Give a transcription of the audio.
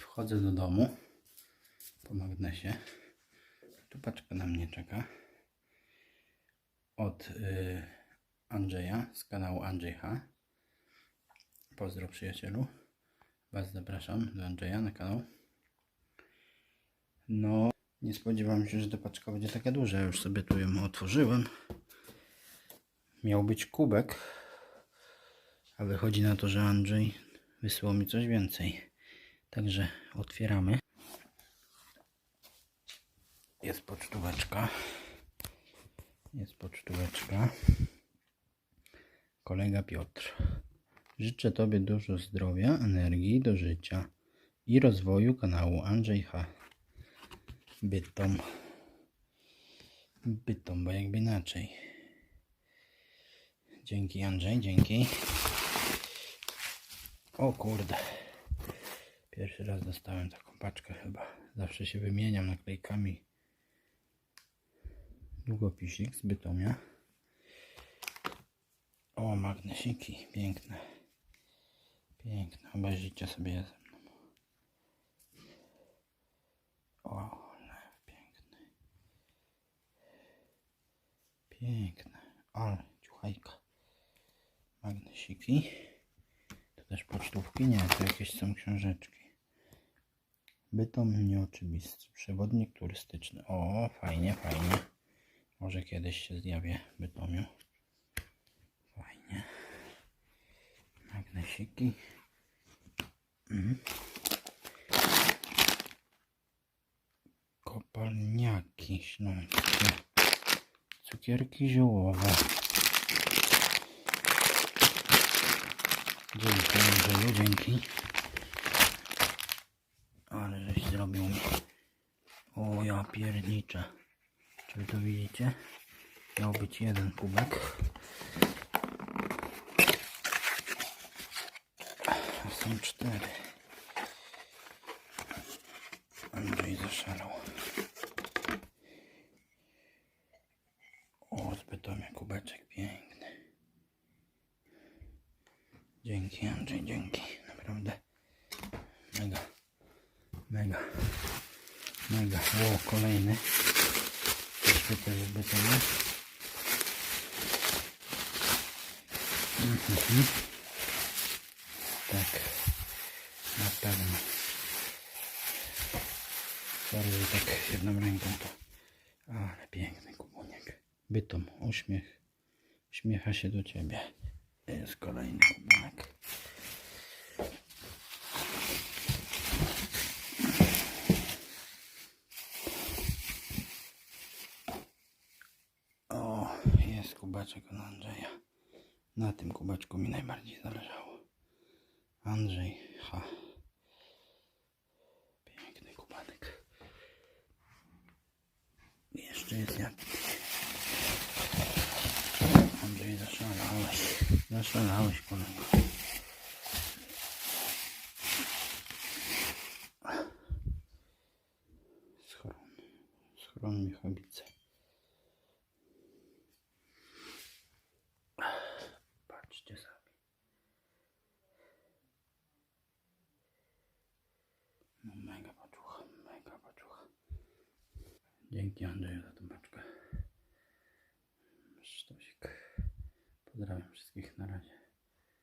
Wchodzę do domu po magnesie. Tu paczka na mnie czeka. Od y, Andrzeja z kanału Andrzej H. Pozdro przyjacielu. Was zapraszam do Andrzeja na kanał. No, nie spodziewałem się, że ta paczka będzie taka duża. Ja już sobie tu ją otworzyłem. Miał być kubek, a wychodzi na to, że Andrzej wysłał mi coś więcej. Także otwieramy. Jest pocztóweczka. Jest pocztóweczka. Kolega Piotr. Życzę Tobie dużo zdrowia, energii do życia i rozwoju kanału Andrzej H. Bytom. Bytom, bo jakby inaczej. Dzięki Andrzej, dzięki. O kurde. Pierwszy raz dostałem taką paczkę chyba. Zawsze się wymieniam naklejkami. Długopisik z Bytomia. O, magnesiki. Piękne. Piękne. Obejrzyjcie sobie je ze mną. O, ale piękny. Piękne. Ale ciuchajka. Magnesiki. To też pocztówki? Nie, to jakieś są książeczki. Bytom nieoczywisty. Przewodnik turystyczny. O, fajnie, fajnie. Może kiedyś się zjawię Bytomiu. Fajnie. Magnesiki. Mhm. Kopalniaki śląskie. Cukierki ziołowe. Dzięki Andrzeju, dzięki. Zrobił mi. O ja pierniczę. Czy to widzicie? Miał być jeden kubek. A są cztery. Andrzej zaszalał. O, zbytomie kubeczek piękny. Dzięki Andrzej, dzięki. Naprawdę. Mega. Mega. Mega. O, kolejny. Też zbytomy. Mhm. Tak. Na pewno. Że tak jedną ręką to. Ale piękny kubunek. Bytom, uśmiech. Uśmiecha się do ciebie. Jest kolejny kubunek. O, jest kubeczek od Andrzeja. Na tym kubeczku mi najbardziej zależało. Andrzej H. Piękny kubanek. Jeszcze jest jakiś. Andrzej zaszalałeś. Zaszalałeś kolego. Schron. Schron Michałowice. Patrzcie sami. No mega paczucha, mega paczucha. Dzięki Andrzeju za tą paczkę. Sztosik. Pozdrawiam wszystkich na razie.